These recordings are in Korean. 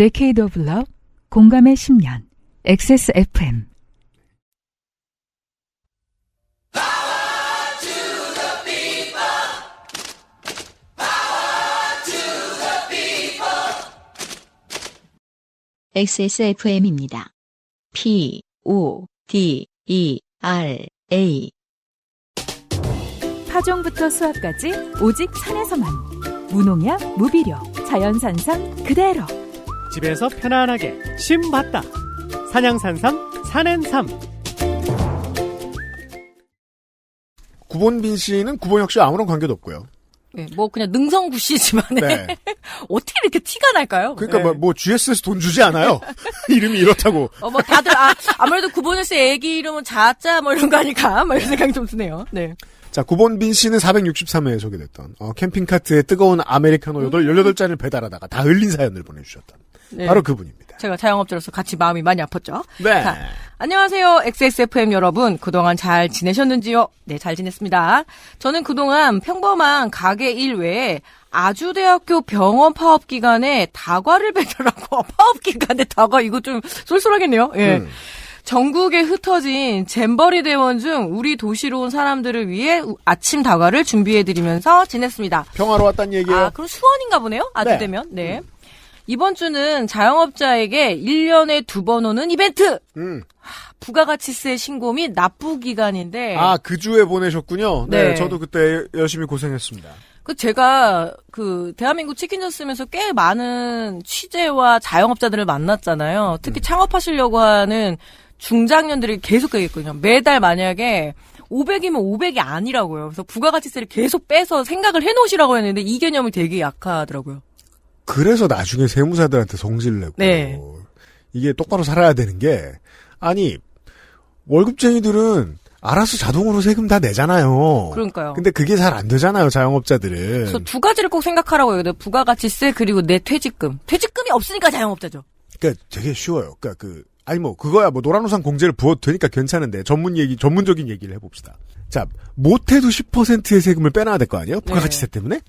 Decade of Love, 공감의 10년, XSFM. XSFM입니다. P, O, D, E, R, A. 파종부터 수확까지 오직 산에서만. 무농약, 무비료, 자연산상 그대로. 집에서 편안하게 심 봤다. 산양산삼 산엔삼. 구본빈 씨는 구본혁 씨와 아무런 관계도 없고요. 네, 뭐 그냥 능성구시지만 네. 어떻게 이렇게 티가 날까요? 그러니까 네. 뭐, 뭐 GS에서 돈 주지 않아요. 이름이 이렇다고. 어, 뭐 다들 아 아무래도 구본현 씨 애기 이름은 자자 뭐 이런 거 아닐까? 막 이런 생각이 좀 드네요. 네. 자, 구본빈 씨는 463회에 소개됐던 어, 캠핑카트에 뜨거운 아메리카노 8, 18잔을 배달하다가 다 흘린 사연을 보내주셨던 네. 바로 그분입니다. 제가 자영업자로서 같이 마음이 많이 아팠죠. 네. 자, 안녕하세요. XSFM 여러분. 그동안 잘 지내셨는지요? 네, 잘 지냈습니다. 저는 그동안 평범한 가게 일 외에 아주대학교 병원 파업 기간에 다과를 배달하고 파업 기간에 다과 이거 좀 쏠쏠하겠네요. 예. 음. 전국에 흩어진 잼버리 대원 중 우리 도시로 온 사람들을 위해 아침 다과를 준비해드리면서 지냈습니다. 평화로웠단 얘기예요. 아, 그럼 수원인가 보네요? 아주 네. 네. 이번 주는 자영업자에게 1년에 두 번 오는 이벤트! 음. 부가가치세 신고 및 납부 기간인데. 아, 그 주에 보내셨군요. 네. 네. 저도 그때 열심히 고생했습니다. 그 제가 그 대한민국 치킨전 쓰면서 꽤 많은 취재와 자영업자들을 만났잖아요. 특히 창업하시려고 하는 중장년들이 계속 얘기했거든요. 매달 만약에 500이면 500이 아니라고요. 그래서 부가가치세를 계속 빼서 생각을 해놓으시라고 했는데 이 개념이 되게 약하더라고요. 그래서 나중에 세무사들한테 성질을 내고 네. 이게 똑바로 살아야 되는 게 아니 월급쟁이들은 알아서 자동으로 세금 다 내잖아요. 그러니까요. 근데 그게 잘 안 되잖아요, 자영업자들은. 그래서 두 가지를 꼭 생각하라고 해요. 부가가치세 그리고 내 퇴직금. 퇴직금이 없으니까 자영업자죠. 그러니까 되게 쉬워요. 그러니까 그 아니 뭐 그거야 뭐 노란우산 공제를 부어도 되니까 괜찮은데 전문 얘기 전문적인 얘기를 해봅시다. 자 못해도 10%의 세금을 빼놔야 될 거 아니에요? 부가가치세 때문에.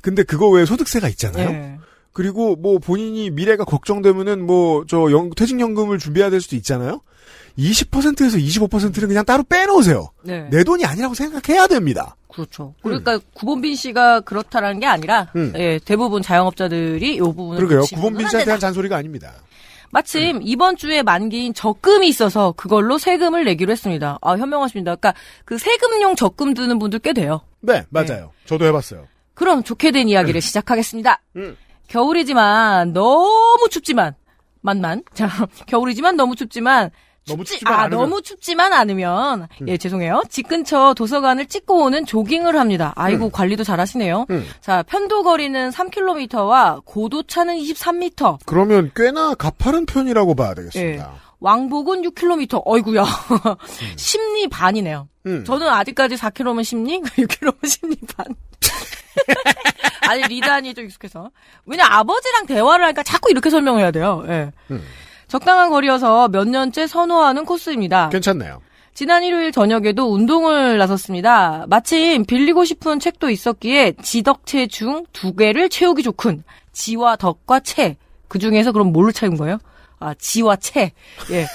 근데 그거 외에 소득세가 있잖아요. 네. 그리고 뭐 본인이 미래가 걱정되면은 뭐 저 퇴직연금을 준비해야 될 수도 있잖아요. 20%에서 25%는 그냥 따로 빼놓으세요. 네. 내 돈이 아니라고 생각해야 됩니다. 그렇죠. 그러니까 구본빈 씨가 그렇다라는 게 아니라 음. 예, 대부분 자영업자들이 이 부분을 그러게요. 구본빈 안 씨한테. 한 잔소리가 아닙니다. 마침 이번 주에 만기인 적금이 있어서 그걸로 세금을 내기로 했습니다. 아, 현명하십니다. 그러니까 그 세금용 적금 드는 분들 꽤 돼요. 네, 맞아요. 저도 해봤어요. 그럼 좋게 된 이야기를 시작하겠습니다. 음. 겨울이지만 너무 춥지만 만만 자 겨울이지만 너무 춥지만 너무 춥지- 아, 않으면. 음. 너무 춥지만 않으면 예 죄송해요 집 근처 도서관을 찍고 오는 조깅을 합니다. 아이고 관리도 잘 하시네요. 음. 자 편도 거리는 3km와 고도 차는 23m. 그러면 꽤나 가파른 편이라고 봐야 되겠습니다. 왕복은 6km. 어이구야. 심리 반이네요. 음. 저는 아직까지 4km면 심리, 6km면 심리 반. 아니 리단이 좀 익숙해서. 왜냐 아버지랑 대화를 하니까 자꾸 이렇게 설명해야 돼요. 예. 음. 적당한 거리여서 몇 년째 선호하는 코스입니다. 괜찮네요. 지난 일요일 저녁에도 운동을 나섰습니다. 마침 빌리고 싶은 책도 있었기에 지덕체 중 두 개를 채우기 좋군. 지와 덕과 채. 그 중에서 그럼 뭘로 채운 거예요? 아, 지와 채. 예.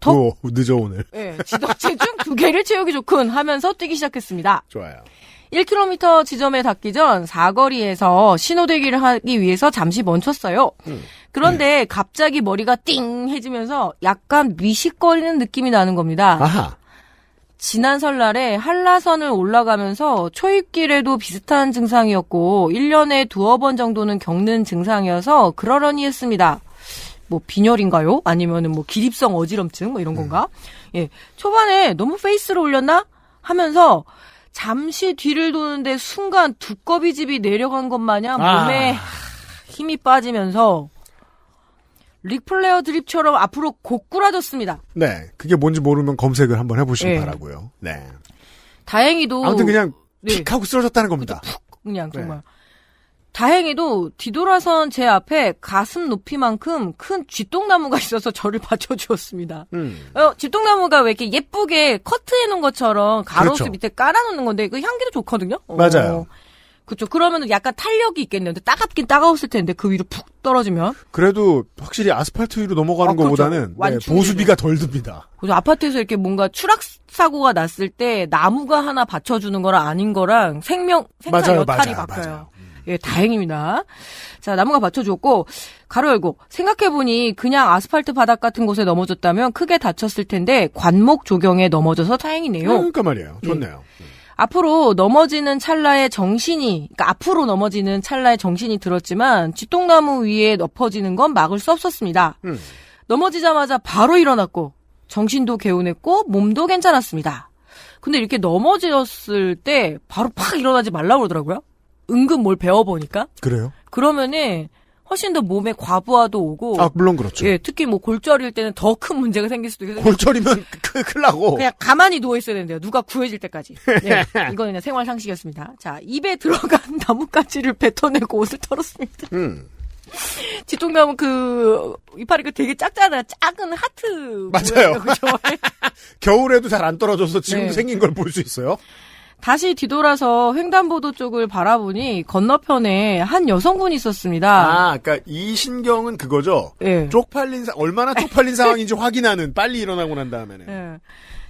덕- 오, 늦어 오늘. 예, 지덕체 중 두 개를 채우기 좋군 하면서 뛰기 시작했습니다. 좋아요. 1km 지점에 닿기 전 사거리에서 신호대기를 하기 위해서 잠시 멈췄어요. 그런데 갑자기 머리가 띵 해지면서 약간 미식거리는 느낌이 나는 겁니다. 아하. 지난 설날에 한라산을 올라가면서 초입길에도 비슷한 증상이었고 1년에 두어 번 정도는 겪는 증상이어서 그러려니 했습니다. 뭐 빈혈인가요? 아니면은 뭐 기립성 어지럼증 뭐 이런 건가? 예. 초반에 너무 페이스를 올렸나 하면서 잠시 뒤를 도는데 순간 두꺼비집이 내려간 것 마냥 몸에 힘이 빠지면서 릭플레어 드립처럼 앞으로 고꾸라졌습니다. 네. 그게 뭔지 모르면 검색을 한번 해보시기 네. 바라고요. 네. 다행히도 아무튼 그냥 네. 픽 하고 쓰러졌다는 겁니다. 그냥 네. 정말. 다행히도 뒤돌아선 제 앞에 가슴 높이만큼 큰 쥐똥나무가 있어서 저를 받쳐주었습니다. 음. 어, 쥐똥나무가 왜 이렇게 예쁘게 커트해 놓은 것처럼 가로수 그렇죠. 밑에 깔아놓는 건데 그 향기도 좋거든요. 어. 맞아요. 그쵸. 그러면은 약간 탄력이 있겠는데 따갑긴 따가웠을 텐데 그 위로 푹 떨어지면. 그래도 확실히 아스팔트 위로 넘어가는 아, 그렇죠. 것보다는 네, 보수비가 덜 듭니다. 그래서 아파트에서 이렇게 뭔가 추락 사고가 났을 때 나무가 하나 받쳐주는 거랑 아닌 거랑 생명 맞아요, 여탈이 맞아요, 바뀌어요. 맞아요. 예, 다행입니다. 자, 나무가 받쳐줬고 가로 열고 생각해보니 그냥 아스팔트 바닥 같은 곳에 넘어졌다면 크게 다쳤을 텐데 관목 조경에 넘어져서 다행이네요. 그러니까 말이에요. 좋네요. 앞으로 넘어지는 찰나에 정신이, 그러니까 앞으로 넘어지는 찰나에 정신이 들었지만 쥐똥나무 위에 엎어지는 건 막을 수 없었습니다. 음. 넘어지자마자 바로 일어났고 정신도 개운했고 몸도 괜찮았습니다. 근데 이렇게 넘어졌을 때 바로 팍 일어나지 말라고 그러더라고요. 은근 뭘 배워보니까. 그래요? 그러면은 훨씬 더 몸에 과부하도 오고 아 물론 그렇죠. 예, 특히 뭐 골절일 때는 더 큰 문제가 생길 수도 있어요. 골절이면 크- 큰일 나고. 그냥 가만히 누워 있어야 된대요. 누가 구해질 때까지. 예, 이거는 그냥 생활 상식이었습니다. 자, 입에 들어간 나뭇가지를 뱉어내고 옷을 털었습니다. 음. 지통나무 그 이파리가 되게 작잖아요. 작은 하트. 맞아요. 모양이에요. 그죠? 겨울에도 잘 안 떨어져서 지금 네. 생긴 걸 볼 수 있어요. 다시 뒤돌아서 횡단보도 쪽을 바라보니 건너편에 한 여성분이 있었습니다. 아, 그러니까 이 신경은 그거죠. 예. 쪽팔린 사- 얼마나 쪽팔린 상황인지 확인하는 빨리 일어나고 난 다음에는. 예.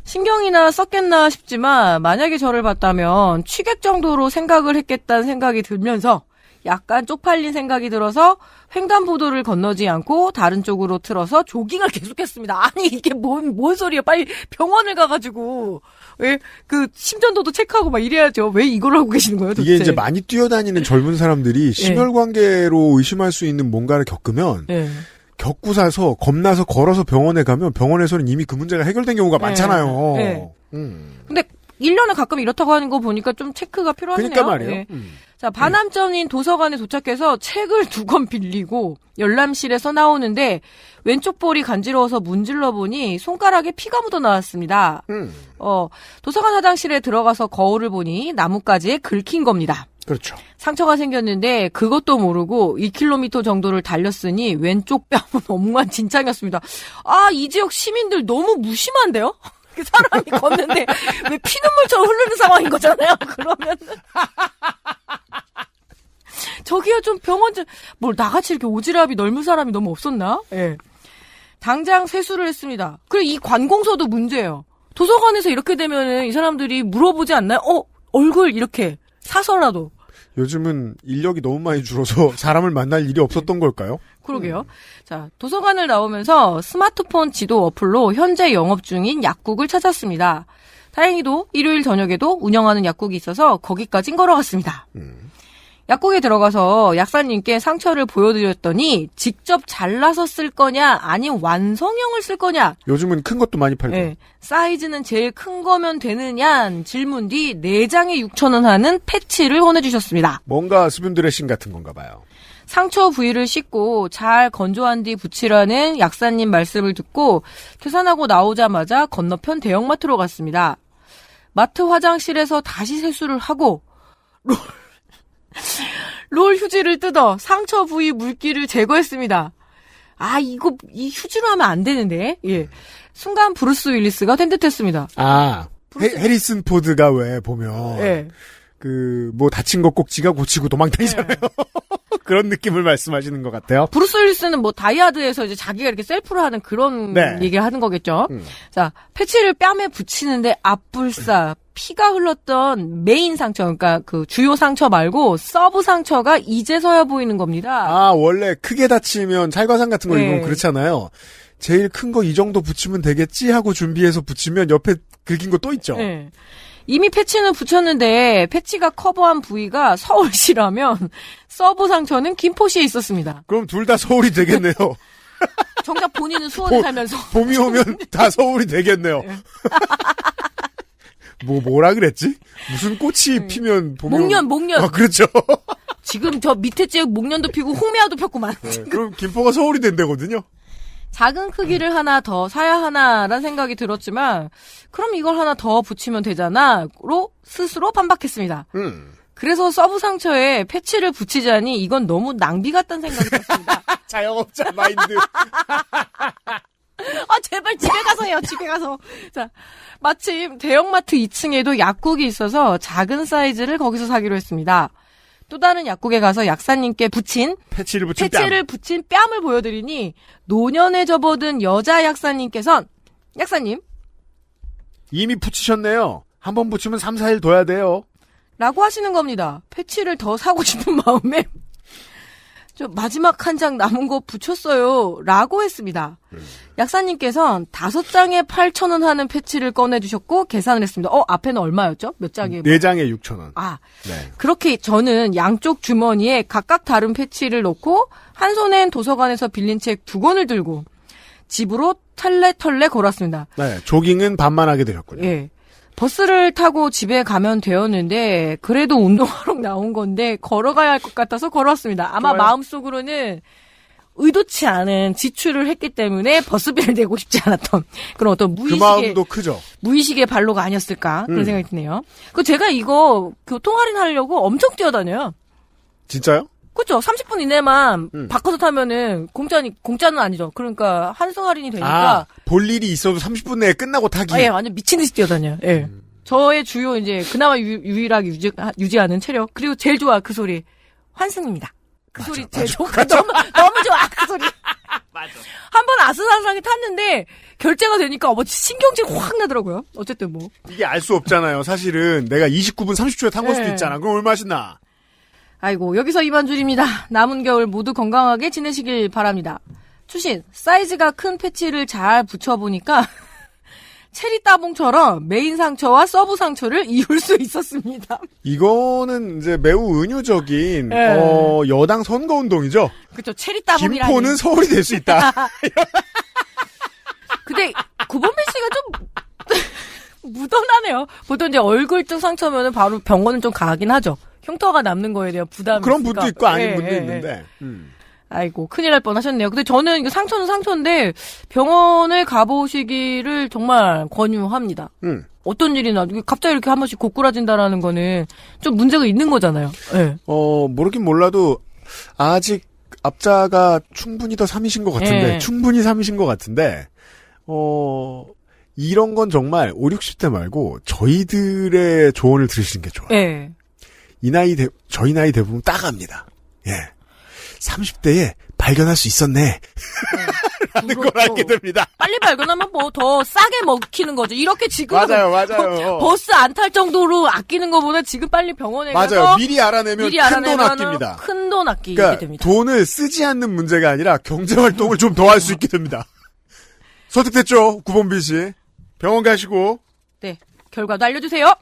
신경이나 썼겠나 싶지만 만약에 저를 봤다면 취객 정도로 생각을 했겠다는 생각이 들면서 약간 쪽팔린 생각이 들어서 횡단보도를 건너지 않고 다른 쪽으로 틀어서 조깅을 계속했습니다. 아니 이게 뭔, 뭔 소리야? 빨리 병원을 가가지고 왜 그 심전도도 체크하고 막 이래야죠. 왜 이걸 하고 계시는 거예요? 도대체? 이게 이제 많이 뛰어다니는 젊은 사람들이 심혈관계로 의심할 수 있는 뭔가를 겪으면 예. 겪고 사서 겁나서 걸어서 병원에 가면 병원에서는 이미 그 문제가 해결된 경우가 네. 많잖아요. 네. 음. 근데 1년에 가끔 이렇다고 하는 거 보니까 좀 체크가 필요하네요. 그러니까 말이에요. 예. 음. 자, 반함점인 도서관에 도착해서 책을 두 권 빌리고 열람실에서 나오는데 왼쪽 볼이 간지러워서 문질러 보니 손가락에 피가 묻어 나왔습니다. 음. 어, 도서관 화장실에 들어가서 거울을 보니 나뭇가지에 긁힌 겁니다. 그렇죠. 상처가 생겼는데 그것도 모르고 2km 정도를 달렸으니 왼쪽 뺨은 엉망 진창이었습니다. 아, 이 지역 시민들 너무 무심한데요? 사람이 걷는데 왜 피눈물처럼 흐르는 상황인 거잖아요. 그러면 저기요 좀 병원 좀 뭘 나같이 이렇게 오지랖이 넓은 사람이 너무 없었나? 예. 당장 세수를 했습니다. 그리고 이 관공서도 문제예요. 도서관에서 이렇게 되면은 이 사람들이 물어보지 않나요? 어 얼굴 이렇게 사서라도 요즘은 인력이 너무 많이 줄어서 사람을 만날 일이 없었던 걸까요? 그러게요. 자, 도서관을 나오면서 스마트폰 지도 어플로 현재 영업 중인 약국을 찾았습니다. 다행히도 일요일 저녁에도 운영하는 약국이 있어서 거기까진 걸어갔습니다. 약국에 들어가서 약사님께 상처를 보여드렸더니 직접 잘라서 쓸 거냐 아니면 완성형을 쓸 거냐 요즘은 큰 것도 많이 팔고. 예, 사이즈는 제일 큰 거면 되느냐 질문 뒤 4장에 6천원 하는 패치를 권해주셨습니다. 뭔가 수분 드레싱 같은 건가 봐요. 상처 부위를 씻고 잘 건조한 뒤 붙이라는 약사님 말씀을 듣고 계산하고 나오자마자 건너편 대형마트로 갔습니다. 마트 화장실에서 다시 세수를 하고 롤, 롤 휴지를 뜯어 상처 부위 물기를 제거했습니다. 아 이거 이 휴지로 하면 안 되는데 예 순간 브루스 윌리스가 된 듯했습니다. 아, 해, 해리슨 포드가 왜 보면 예. 그뭐 다친 거 꼭 지가 고치고 도망다니잖아요. 그런 느낌을 말씀하시는 것 같아요. 브루스 윌리스는 뭐 다이아드에서 이제 자기가 이렇게 셀프로 하는 그런 네. 얘기를 하는 거겠죠. 음. 자, 패치를 뺨에 붙이는데 앞불사 피가 흘렀던 메인 상처, 그러니까 그 주요 상처 말고 서브 상처가 이제서야 보이는 겁니다. 아 원래 크게 다치면 찰과상 같은 거 네. 입으면 그렇잖아요. 제일 큰 거 이 정도 붙이면 되겠지 하고 준비해서 붙이면 옆에 긁힌 거 또 있죠. 네. 이미 패치는 붙였는데 패치가 커버한 부위가 서울시라면 서브 상처는 김포시에 있었습니다. 그럼 둘 다 서울이 되겠네요. 정작 본인은 수원에 보- 살면서 봄이 오면 다 서울이 되겠네요. 네. 뭐 뭐라 그랬지? 무슨 꽃이 피면 봄이 음. 목련 목련 아 그렇죠. 지금 저 밑에 지역 목련도 피고 홍매화도 폈구만. 네, 그럼 김포가 서울이 된다거든요. 작은 크기를 하나 더 사야 하나라는 생각이 들었지만 그럼 이걸 하나 더 붙이면 되잖아로 스스로 반박했습니다. 음. 그래서 서브 상처에 패치를 붙이자니 이건 너무 낭비 같다는 생각이 들었습니다. 자영업자 마인드. 집에 가서. 자 마침 대형마트 2층에도 약국이 있어서 작은 사이즈를 거기서 사기로 했습니다. 또 다른 약국에 가서 약사님께 붙인 패치를 붙인 패치를 붙인 뺨을 보여드리니 노년에 접어든 여자 약사님께선 약사님 이미 붙이셨네요. 한 번 붙이면 3, 4일 둬야 돼요. 라고 하시는 겁니다. 패치를 더 사고 싶은 마음에 저 마지막 한 장 남은 거 붙였어요. 라고 했습니다. 약사님께서는 다섯 장에 8,000원 하는 패치를 꺼내주셨고 계산을 했습니다. 어, 앞에는 얼마였죠? 몇 장에? 뭐- 네 장에 6,000원. 아, 네. 그렇게 저는 양쪽 주머니에 각각 다른 패치를 넣고 한 손엔 도서관에서 빌린 책 두 권을 들고 집으로 털레털레 걸었습니다. 네, 조깅은 반만 하게 되셨군요. 예. 버스를 타고 집에 가면 되었는데 그래도 운동하러 나온 건데 걸어가야 할 것 같아서 걸어왔습니다. 아마 좋아요. 마음속으로는 의도치 않은 지출을 했기 때문에 버스비를 내고 싶지 않았던 그런 어떤 그 무의식의 마음도 크죠. 무의식의 발로가 아니었을까 그런 음. 생각이 드네요. 그 제가 이거 교통 할인하려고 엄청 뛰어다녀요. 진짜요? 그렇죠. 30분 이내만 음. 바꿔서 타면은 공짜니 공짜는 아니죠. 그러니까 한승 할인이 되니까 아, 볼 일이 있어도 30분 내에 끝나고 타기. 아, 예, 완전 미친 듯이 뛰어다녀요. 예. 저의 주요 이제 그나마 유, 일하게 유지, 유지하는 체력 그리고 제일 좋아 그 소리 환승입니다. 그 소리 제일 좋아. 너무 너무 좋아 그 소리. 한번 아슬아슬하게 탔는데 결제가 되니까 어머 신경질 확 나더라고요. 어쨌든 뭐 이게 알 수 없잖아요. 사실은 내가 29분 30초에 탄 걸 수도 네. 있잖아. 그럼 얼마 신나? 아이고 여기서 이만 줄입니다. 남은 겨울 모두 건강하게 지내시길 바랍니다. 추신 사이즈가 큰 패치를 잘 붙여보니까 체리 따봉처럼 메인 상처와 서브 상처를 이을 수 있었습니다. 이거는 이제 매우 은유적인 네. 어, 여당 선거 운동이죠. 그쵸 체리 따봉이라니. 김포는 서울이 될 수 있다. 근데 구본배 씨가 좀 묻어나네요. 보통 이제 얼굴 쪽 상처면은 바로 병원을 좀 가긴 하죠. 흉터가 남는 거에 대한 부담이 그런. 분도 있고 아닌 예, 분도 예, 예. 있는데. 음. 아이고 큰일 날 뻔하셨네요. 근데 저는 이거 상처는 상처인데 병원에 가보시기를 정말 권유합니다. 음. 어떤 일이나 갑자기 이렇게 한 번씩 고꾸라진다라는 거는 좀 문제가 있는 거잖아요. 예. 어, 모르긴 몰라도 아직 앞자가 충분히 더 3이신 것 같은데, 예. 충분히 3이신 것 같은데, 어, 이런 건 정말 5, 60대 말고 저희들의 조언을 들으시는 게 좋아요. 예. 이 나이, 대, 저희 나이 대부분 따갑니다. 예. 30대에 발견할 수 있었네. 라는 걸 그렇죠. 알게 됩니다. 빨리 발견하면 뭐 더 싸게 먹히는 거죠. 이렇게 지금 맞아요, 맞아요. 버스 안 탈 정도로 아끼는 것보다 지금 빨리 병원에 가서 맞아요. 미리 알아내면 큰 돈 아낍니다. 큰 돈 아끼게 그러니까 됩니다. 돈을 쓰지 않는 문제가 아니라 경제 활동을 좀 더 할 수 있게 됩니다. 설득됐죠, 구본빈 씨. 병원 가시고 네. 결과도 알려주세요.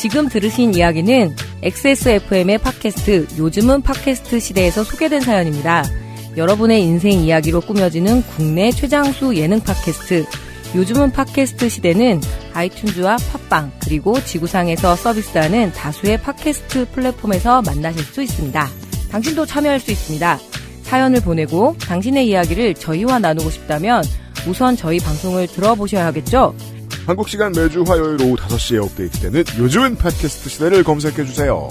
지금 들으신 이야기는 XSFM의 팟캐스트 요즘은 팟캐스트 시대에서 소개된 사연입니다. 여러분의 인생 이야기로 꾸며지는 국내 최장수 예능 팟캐스트 요즘은 팟캐스트 시대는 아이튠즈와 팟빵 그리고 지구상에서 서비스하는 다수의 팟캐스트 플랫폼에서 만나실 수 있습니다. 당신도 참여할 수 있습니다. 사연을 보내고 당신의 이야기를 저희와 나누고 싶다면 우선 저희 방송을 들어보셔야 하겠죠? 한국 시간 매주 화요일 오후 5시에 업데이트되는 요즘은 팟캐스트 시대를 검색해 주세요.